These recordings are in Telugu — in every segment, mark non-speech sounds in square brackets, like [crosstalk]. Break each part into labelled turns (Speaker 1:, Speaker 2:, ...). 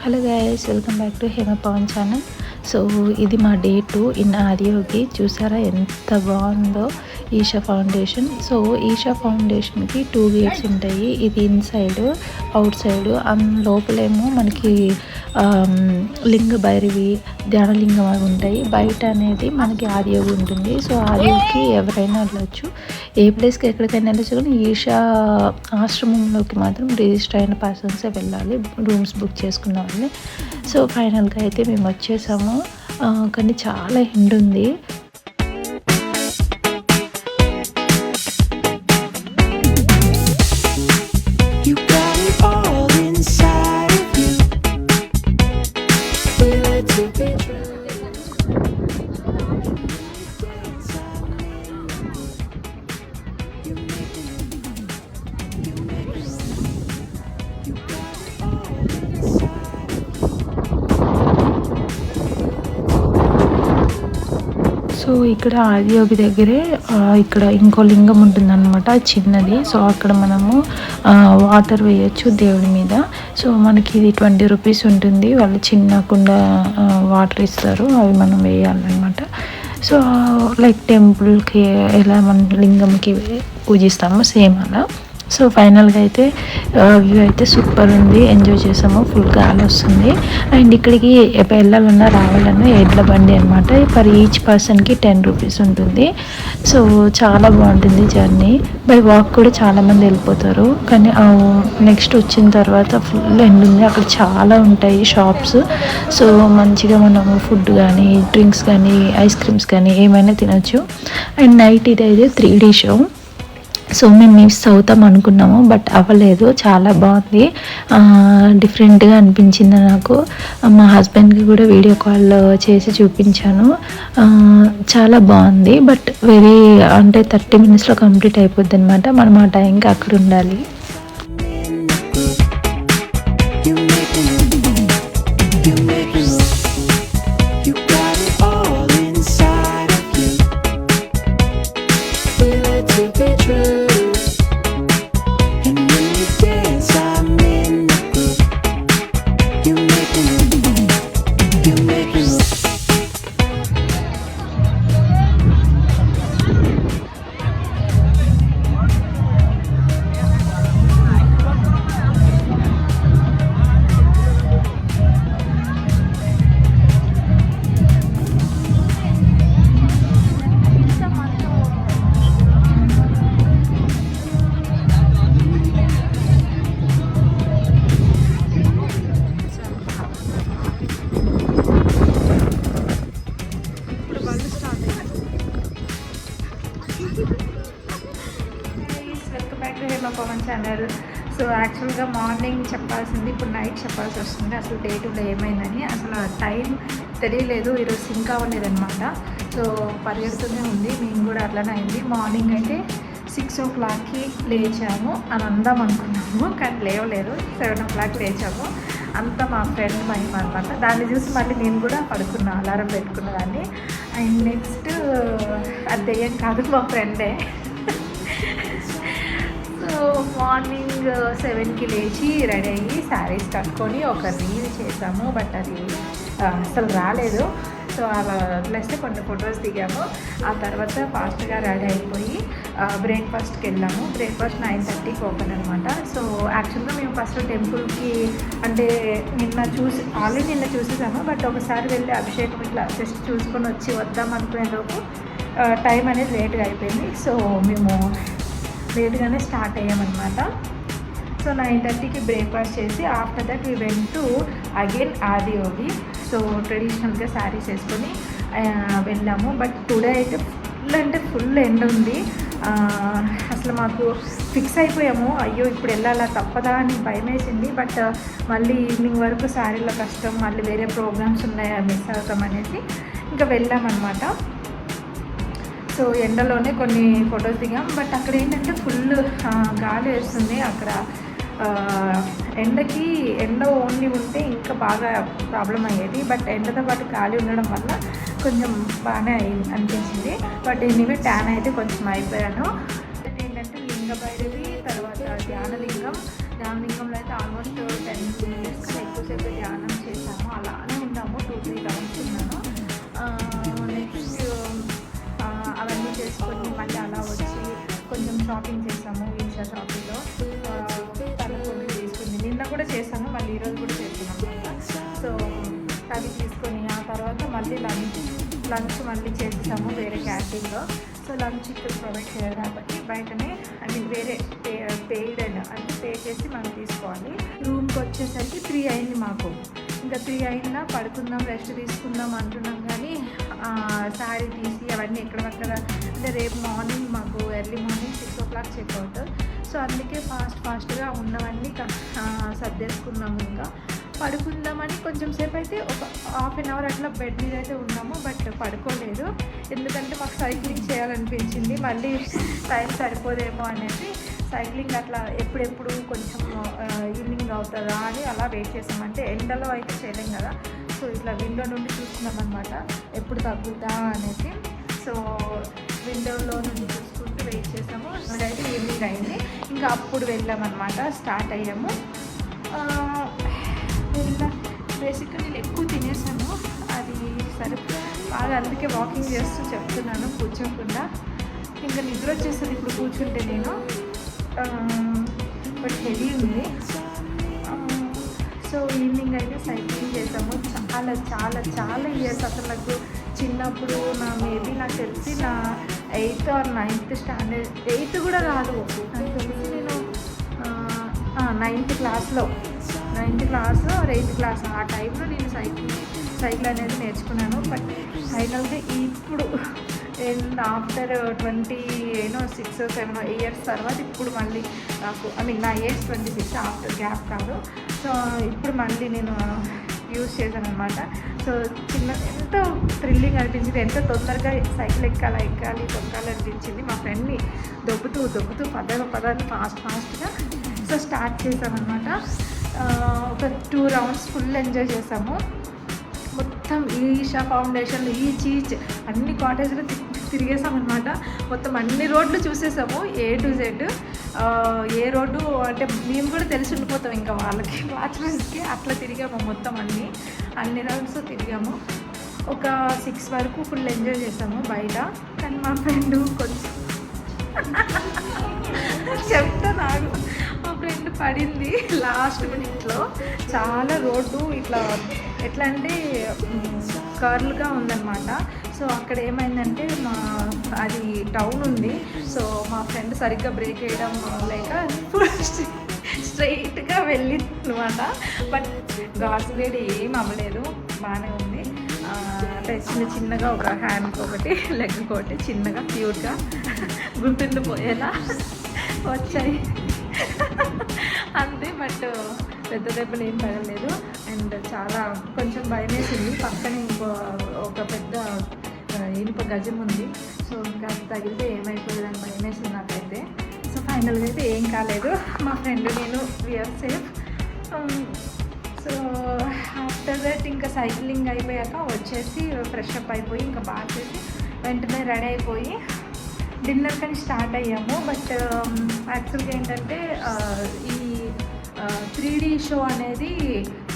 Speaker 1: Hello guys welcome back to Hema Pavan channel so ఇది మా డే టూ ఇన్ ఆరియోకి చూసారా ఎంత బాగుందో? ఈషా ఫౌండేషన్. సో ఈషా ఫౌండేషన్కి టూ గేట్స్ ఉంటాయి. ఇది ఇన్సైడ్ అవుట్ సైడ్. లోపలేమో మనకి లింగ భైరవి ధ్యానలింగం అవి ఉంటాయి. బయట అనేది మనకి ఆదియోగి ఉంటుంది. సో ఆదియోగికి ఎవరైనా వెళ్ళొచ్చు. ఏ ప్లేస్కి ఎక్కడికైనా వెళ్ళొచ్చు కానీ ఈషా ఆశ్రమంలోకి మాత్రం రిజిస్టర్ అయిన పర్సన్సే వెళ్ళాలి. రూమ్స్ బుక్ చేసుకున్న వాళ్ళని సో ఫైనల్గా అయితే మేము వచ్చేసాము. కానీ చాలా ఎండ్ ఉంది సో ఇక్కడ ఆదియోగి దగ్గరే ఇక్కడ ఇంకో లింగం ఉంటుందన్నమాట చిన్నది. సో అక్కడ మనము వాటర్ వేయొచ్చు దేవుడి మీద. సో మనకి ఇది ట్వంటీ రూపీస్ ఉంటుంది. వాళ్ళు చిన్న కుండ వాటర్ ఇస్తారు. అవి మనం వేయాలన్నమాట. సో లైక్ టెంపుల్కి ఎలా మన లింగంకి పూజిస్తామో సేమ్ అలా. సో ఫైనల్గా అయితే వ్యూ అయితే సూపర్ ఉంది. ఎంజాయ్ చేసాము. ఫుల్ గాలి వస్తుంది. అండ్ ఇక్కడికి ఎప్పుడు వెళ్ళాలన్నా రావాలన్నా ఎడ్ల బండి అనమాట పర్ ఈచ్ పర్సన్కి టెన్ రూపీస్ ఉంటుంది. సో చాలా బాగుంటుంది జర్నీ. బై వాక్ కూడా చాలామంది వెళ్ళిపోతారు. కానీ నెక్స్ట్ వచ్చిన తర్వాత ఫుల్ ఎండ్ ఉంది. అక్కడ చాలా ఉంటాయి షాప్స్. సో మంచిగా మనము ఫుడ్ కానీ డ్రింక్స్ కానీ ఐస్ క్రీమ్స్ కానీ ఏమైనా తినొచ్చు. అండ్ నైట్ ఇది అయితే త్రీ డీ షో. సో మేము మిస్ అవుతాం అనుకున్నాము బట్ అవ్వలేదు. చాలా బాగుంది. డిఫరెంట్గా అనిపించింది నాకు. మా హస్బెండ్కి కూడా వీడియో కాల్ చేసి చూపించాను. చాలా బాగుంది బట్ వెరీ అంటే థర్టీ మినిట్స్లో కంప్లీట్ అయిపోద్ది అనమాట మనం ఆ టైంకి అక్కడ ఉండాలి.
Speaker 2: You
Speaker 1: యాక్చువల్గా మార్నింగ్ చెప్పాల్సింది ఇప్పుడు నైట్ చెప్పాల్సి వస్తుంది. అసలు డే టు డే ఏమైందని అసలు టైం తెలియలేదు. ఈరోజు సింక్ అవ్వలేదన్నమాట. సో పరిగెడుతూనే ఉంది. మేము కూడా అట్లనే అయింది. మార్నింగ్ అయితే సిక్స్ ఓ క్లాక్కి లేచాము అని అందాం అనుకున్నాము కానీ లేవలేదు. సెవెన్ ఓ క్లాక్ లేచాము. అంతా మా ఫ్రెండ్ మహిమ అనమాట దాన్ని చూసి మళ్ళీ నేను కూడా పడుకున్నా అలారం పెట్టుకున్న దాన్ని. అండ్ నెక్స్ట్ అది దెయ్యం కాదు మా ఫ్రెండే. మార్నింగ్ uh, సెవెన్కి లేచి రెడీ అయ్యి శారీస్ కట్టుకొని ఒక రీల్ చేసాము బట్ అది uh, అసలు రాలేదు. సో అలా వదిలేస్తే కొన్ని ఫొటోస్ దిగాము. ఆ తర్వాత ఫాస్ట్గా రెడీ అయిపోయి uh, బ్రేక్ఫాస్ట్కి వెళ్ళాము. బ్రేక్ఫాస్ట్ నైన్ థర్టీకి ఓపెన్ అనమాట సో యాక్చువల్గా మేము ఫస్ట్ టెంపుల్కి అంటే నిన్న చూసి ఆల్రెడీ నిన్న చూసేసాము బట్ ఒకసారి వెళ్ళి అభిషేకం ఇట్లా జస్ట్ చూసుకొని వచ్చి వద్దాం అనుకునేలోపు టైం అనేది లేట్గా అయిపోయింది. సో మేము లేట్గానే స్టార్ట్ అయ్యామన్నమాట. సో నైన్ థర్టీకి బ్రేక్ఫాస్ట్ చేసి after that we went to again Adi Adiyogi so ట్రెడిషనల్గా శారీస్ వేసుకొని వెళ్ళాము. బట్ టుడే అయితే ఫుల్ అంటే ఫుల్ ఎండ్ ఉంది. అసలు మాకు ఫిక్స్ అయిపోయాము. అయ్యో ఇప్పుడు వెళ్ళాలా? తప్పదా అని భయం వేసింది బట్ మళ్ళీ ఈవినింగ్ వరకు శారీలో కష్టం మళ్ళీ వేరే ప్రోగ్రామ్స్ ఉన్నాయా మిస్ అవుతాం అనేసి ఇంకా వెళ్ళామన్నమాట. సో ఎండలోనే కొన్ని ఫొటోస్ దిగాం. బట్ అక్కడ ఏంటంటే ఫుల్ గాలి వేస్తుంది. అక్కడ ఎండకి ఎండ ఓన్లీ ఉంటే ఇంకా బాగా ప్రాబ్లం అయ్యేది. బట్ ఎండతో పాటు గాలి ఉండడం వల్ల కొంచెం బాగానే అయి అనిపించింది. బట్ ఎనివే ట్యాన్ అయితే కొంచెం అయిపోయాను. ఏంటంటే లింగ తర్వాత ధ్యానలింగం. ధ్యానలింగంలో అయితే ఆల్మోస్ట్ టెన్ మినిట్స్ ఎక్కువసేపు లంచ్ మళ్ళీ చేసాము వేరే క్యాంటీన్లో సో లంచ్ ఇక్కడ ప్రొవైడ్ చేయాలి కాబట్టి బయటనే ఐ మీన్ వేరే పే పెయిడ్ అండ్ అంటే పే చేసి మనం తీసుకోవాలి. రూమ్కి వచ్చేసరికి త్రీ అయింది మాకు. ఇంకా త్రీ అయినా పడుకుందాం రెస్ట్ తీసుకుందాం అంటున్నాం కానీ శారీ తీసి అవన్నీ ఎక్కడక్కడ అంటే రేపు మార్నింగ్ మాకు early morning six o'clock checkout. So అందుకే ఫాస్ట్ ఫాస్ట్గా ఉన్నవన్నీ క- సర్దేసుకున్నాము ఇంకా. పడుకుందామని కొంచెం సేపు అయితే ఒక హాఫ్ అన్ అవర్ అట్లా బెడ్ మీద అయితే ఉన్నాము బట్ పడుకోలేదు. ఎందుకంటే మాకు సైక్లింగ్ చేయాలనిపించింది. మళ్ళీ టైం సరిపోదేమో అనేది సైక్లింగ్ అట్లా ఎప్పుడెప్పుడు కొంచెం ఈవినింగ్ అవుతుందా అని అలా వెయిట్ చేసామంటే ఎండలో అయితే చేయలేం కదా. సో ఇట్లా విండో నుండి చూస్తున్నాం అనమాట ఎప్పుడు తగ్గుతా అనేసి. సో విండోలో నుండి చూసుకుంటూ వెయిట్ చేసాము. అదైతే ఈవినింగ్ అయింది. ఇంకా అప్పుడు వెళ్ళామన్నమాట. స్టార్ట్ అయ్యాము. ఆ, బేసిక్గా నేను ఎక్కువ తినేసాను. అది సరే. బాగా అందుకే వాకింగ్ చేస్తూ చెప్తున్నాను కూర్చోకుండా. ఇంకా నిద్ర వచ్చేస్తుంది ఇప్పుడు కూర్చుంటే నేను. బట్ హెవీ ఉంది. సో ఈవినింగ్ అయితే సైక్లింగ్ చేసాము. చాలా చాలా చాలా ఇయర్స్ అసలు నాకు చిన్నప్పుడు నా మేబీ నాకు తెలిసి నా eighth or ninth standard eighth కూడా కాదు. నాకు తెలిసి నేను నైన్త్ క్లాస్లో ninth class or eighth class ఆ టైంలో నేను సైకిల్ సైకిల్ అనేది నేర్చుకున్నాను. బట్ ఫైనల్గా ఇప్పుడు అండ్ ఆఫ్టర్ ట్వంటీ ఏనో సిక్స్ సెవెన్ ఇయర్స్ తర్వాత ఇప్పుడు మళ్ళీ నాకు ఐ మీన్ నా age twenty six after gap కాదు. సో ఇప్పుడు మళ్ళీ నేను యూజ్ చేశాను అనమాట సో చిన్న ఎంతో థ్రిల్లింగ్ అనిపించింది ఎంత తొందరగా సైకిల్ ఎక్కాలి ఎక్కాలి తొక్కాలి అనిపించింది మా ఫ్రెండ్ని దొబ్బుతూ దొబ్బుతూ పద పదాన్ని ఫాస్ట్ ఫాస్ట్గా సో స్టార్ట్ చేసామన్నమాట ఒక టూ రౌండ్స్ ఫుల్ ఎంజాయ్ చేసాము. మొత్తం ఈషా ఫౌండేషన్ ఈ చీచ్ అన్ని కాటేజ్లు తిరిగేసామన్నమాట. మొత్తం అన్ని రోడ్లు చూసేసాము ఏ టు జెడ్ ఏ రోడ్డు అంటే మేము కూడా తెలిసి ఉండిపోతాం ఇంకా వాళ్ళకి వాచ్మెన్స్కి అట్లా తిరిగాము మొత్తం అన్ని. అన్ని రౌండ్స్ తిరిగాము. ఒక సిక్స్ వరకు ఫుల్ ఎంజాయ్ చేసాము బయట. కానీ మా ఫ్రెండ్ కొంచెం [laughs] చెప్తా నాకు మా [laughs] పడింది లాస్ట్ మినిట్లో. చాలా రోడ్డు ఇట్లా ఎట్లా అంటే కర్ల్గా ఉందన్నమాట. సో అక్కడ ఏమైందంటే మా అది టౌన్ ఉంది. సో మా ఫ్రెండ్ సరిగ్గా బ్రేక్ వేయడం లేక [laughs] స్ట్రైట్గా వెళ్ళింది అనమాట బట్ గాడ్స్ గ్రేడ్ ఏం అవ్వలేదు. బాగానే ఉంది. అంటే చిన్న చిన్నగా ఒక హ్యాండ్కి ఒకటి లెగ్ ఒకటి చిన్నగా క్యూట్గా [laughs] గుర్తుండిపోయేలా వచ్చాయి. అంతే బట్ పెద్ద దెబ్బలు ఏం తగలేదు. అండ్ చాలా కొంచెం భయం వేసింది పక్కన ఇంకో ఒక పెద్ద ఇనుప గజం ఉంది. సో ఇంకా తగిలితే ఏమైపోతుంది అని భయం వేసింది నాకైతే. సో ఫైనల్గా అయితే ఏం కాలేదు. మా ఫ్రెండ్ నేను we're safe so after that ఇంకా సైక్లింగ్ అయిపోయాక వచ్చేసి ఫ్రెష్ అప్ అయిపోయి ఇంకా బాగా చేసి వెంటనే రెడీ అయిపోయి డిన్నర్ కానీ స్టార్ట్ అయ్యాము. బట్ um, యాక్చువల్గా ఏంటంటే uh, ఈ uh, త్రీ డీ షో అనేది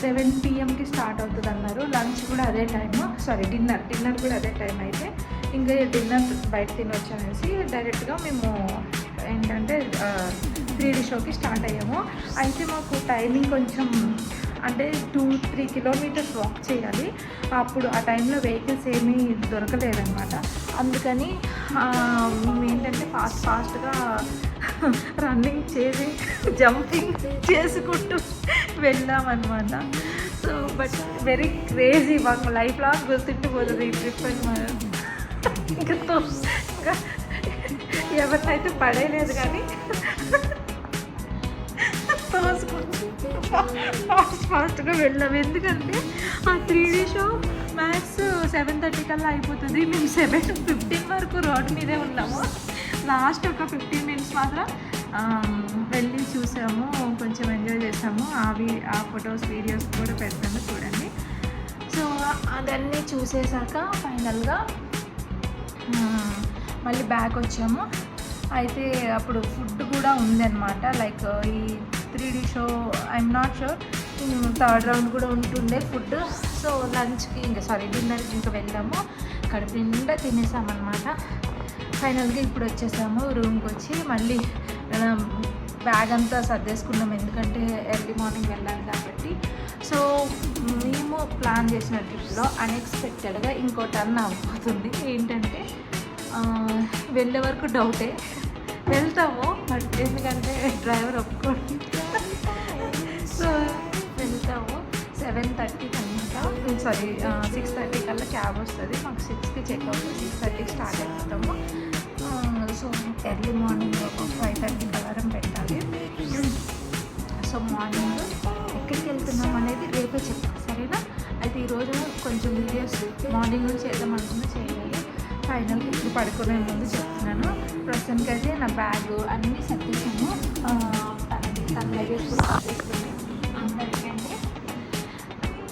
Speaker 1: సెవెన్ పిఎంకి స్టార్ట్ అవుతుంది అన్నారు లంచ్ కూడా అదే టైము. Sorry dinner. డిన్నర్ కూడా అదే టైం అయితే. ఇంకా డిన్నర్ బయట తినొచ్చు అనేసి డైరెక్ట్గా మేము ఏంటంటే uh, త్రీ డీ షోకి స్టార్ట్ అయ్యాము. అయితే మాకు టైమింగ్ కొంచెం అంటే టూ త్రీ కిలోమీటర్స్ వాక్ చేయాలి. అప్పుడు ఆ టైంలో వెహికల్స్ ఏమీ దొరకలేదన్నమాట. అందుకని ఏంటంటే ఫాస్ట్ ఫాస్ట్గా రన్నింగ్ చేసి జంపింగ్ చేసుకుంటూ వెళ్ళామన్నమాట. సో బట్ వెరీ క్రేజీ మాకు లైఫ్ లాంగ్ గుర్తుండిపోతుంది ఈ ట్రిప్ అని మనం ఇంకా ఇంకా ఎవరినైతే పడేయలేదు కానీ తోసుకుంటూ ఫాస్ట్ ఫాస్ట్గా వెళ్ళాము ఎందుకంటే ఆ three D show max seven thirty కల్లా అయిపోతుంది. మేము సెవెన్ ఫిఫ్టీన్ వరకు రోడ్ మీదే ఉన్నాము. లాస్ట్ ఒక ఫిఫ్టీన్ మినిట్స్ మాత్రం వెళ్ళి చూసాము కొంచెం ఎంజాయ్ చేసాము. అవి ఆ ఫొటోస్ వీడియోస్ కూడా పెడతాము చూడండి. సో అదన్నీ చూసేసాక ఫైనల్గా మళ్ళీ బ్యాక్ వచ్చాము. అయితే అప్పుడు ఫుడ్ కూడా ఉందన్నమాట. లైక్ ఈ three D show I'm not sure third round కూడా ఉంటుండే ఫుడ్. సో లంచ్కి ఇంకా సారీ డిన్నర్కి ఇంకా వెళ్ళాము. కడుపు నిండా తినేసామన్నమాట. ఫైనల్గా ఇప్పుడు వచ్చేసాము రూమ్కి వచ్చి మళ్ళీ బ్యాగ్ అంతా సర్దేసుకున్నాం. ఎందుకంటే ఎర్లీ మార్నింగ్ వెళ్ళాలి కాబట్టి. సో మేము ప్లాన్ చేసిన ట్రిప్లో అన్ఎక్స్పెక్టెడ్గా ఇంకో టర్న్ అవ్వబోతుంది. ఏంటంటే వెళ్ళే వరకు డౌటే వెళ్తాము బట్ ఎందుకంటే డ్రైవర్ ఒప్పుకోండి. సెవెన్ థర్టీ అనమాట సారీ సిక్స్ థర్టీ కల్లా క్యాబ్ వస్తుంది. మాకు సిక్స్కి చెక్ అవుతుంది సిక్స్ థర్టీకి స్టార్ట్ అయిపోతాము. సో ఎర్లీ మార్నింగ్ ఒక ఫైవ్ థర్టీ అలారం పెట్టాలి. సో మార్నింగ్ ఎక్కడికి వెళ్తున్నాం అనేది రేపే చెప్తాను సరేనా? అయితే ఈరోజు కొంచెం వీడియోస్ మార్నింగ్ నుంచి చేద్దాం అనుకున్నా చేయలేదు ఫైనల్ ఇప్పుడు పడుకునే ముందు చెప్తున్నాను. ప్రస్తుతానికి అయితే నా బ్యాగ్ అన్నీ సర్దేశాను తన లగేజ్ కూడా సర్దేస్తుంది అందరికంటే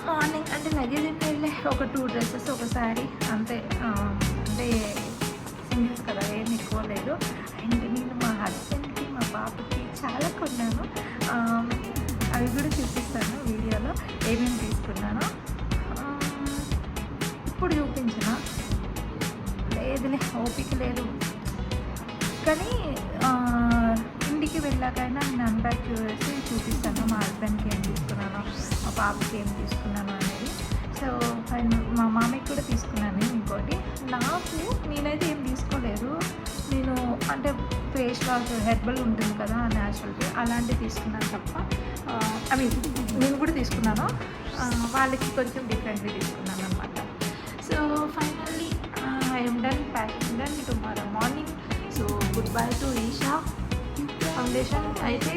Speaker 1: మార్నింగ్ అంటే లగేజ్ వెళ్ళే ఒక టూ డ్రెస్సెస్ ఒకసారి అంతే అంటే సింగిల్స్ కదా ఏం ఎక్కువ లేదు. అండ్ నేను మా హస్బెండ్కి మా బాబుకి చాలా కొన్నాను. అవి కూడా చూపిస్తాను వీడియోలో ఏమేమి తీసుకున్నాను. ఇప్పుడు చూపించిన. లేదులే ఓపిక లేదు. కానీ ఇంటికి వెళ్ళాకైనా నేను అన్ప్యాక్ చేసి చూపిస్తాను. మా హస్బెండ్కి ఏం తీసుకున్నాను మా పాపకి ఏం తీసుకున్నాను అనేది. సో అండ్ మా మామయ్యకి కూడా తీసుకున్నాను ఇంకోటి. నాకు నేనైతే ఏం తీసుకోలేదు. నేను అంటే ఫేస్ వాష్ హెర్బల్ ఉంటుంది కదా న్యాచురల్గా అలాంటివి తీసుకున్నాను తప్ప ఐ మీన్ నేను కూడా తీసుకున్నాను. వాళ్ళకి కొంచెం డిఫరెంట్గా తీసుకున్నాను అనమాట so finally I'm done packing done tomorrow morning. So good bye to Isha. Foundation. అయితే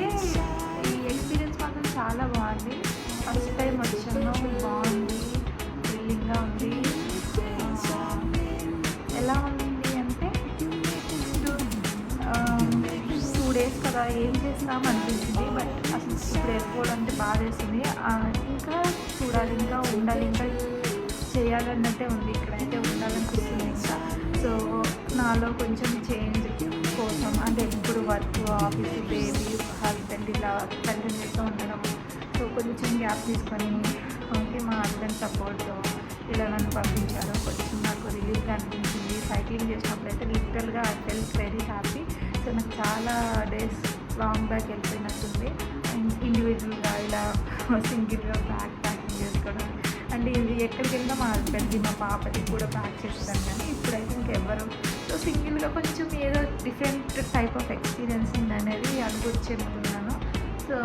Speaker 1: ఈ ఎక్స్పీరియన్స్ మాత్రం చాలా బాగుంది. ఫస్ట్ టైం వచ్చాను బాగుంది. థ్రిల్లింగ్గా ఉంది. ఎలా ఉంది అంటే టూ డేస్ కదా ఏం చేస్తాం అనిపించింది బట్ అసలు ఇప్పుడు వెళ్ళిపోవడానికి బాధ వేసింది ఇంకా చూడాలి ఇంకా ఉండాలి ఇంకా చేయాలన్నట్టే ఉంది. ఇక్కడైతే ఉండాలనిపిస్తుంది ఇంకా. సో నాలో కొంచెం చేంజ్ కోసం అంటే ఇప్పుడు వర్క్ ఆఫీస్ బేబీ హస్బెండ్ ఇలా కంటిన్యూస్గా ఉండడం. సో కొంచెం గ్యాప్ తీసుకొని ఓకే మా హస్బెండ్ సపోర్ట్తో ఇలా నన్ను పంపించారు. కొంచెం నాకు రిలీఫ్గా అనిపించింది. సైక్లింగ్ చేసినప్పుడు అయితే లిటరల్గా I fell very happy so నాకు చాలా డేస్ లాంగ్ బ్యాక్ వెళ్ళిపోయినట్టుంది. ఇండివిజువల్గా ఇలా సింగిల్గా బ్యాగ్ ప్యాకింగ్ చేసుకోవడం. అండ్ ఇది ఎక్కడికి వెళ్ళినా మా హస్బెండ్కి మా పాపకి కూడా ప్యాక్ చేస్తాను కానీ ఇప్పుడైతే ఇంకెవ్వరు సింగిల్గా కొంచెం ఏదో డిఫరెంట్ టైప్ ఆఫ్ ఎక్స్పీరియన్స్ ఉందనేది అనేది చెందుతున్నాను సో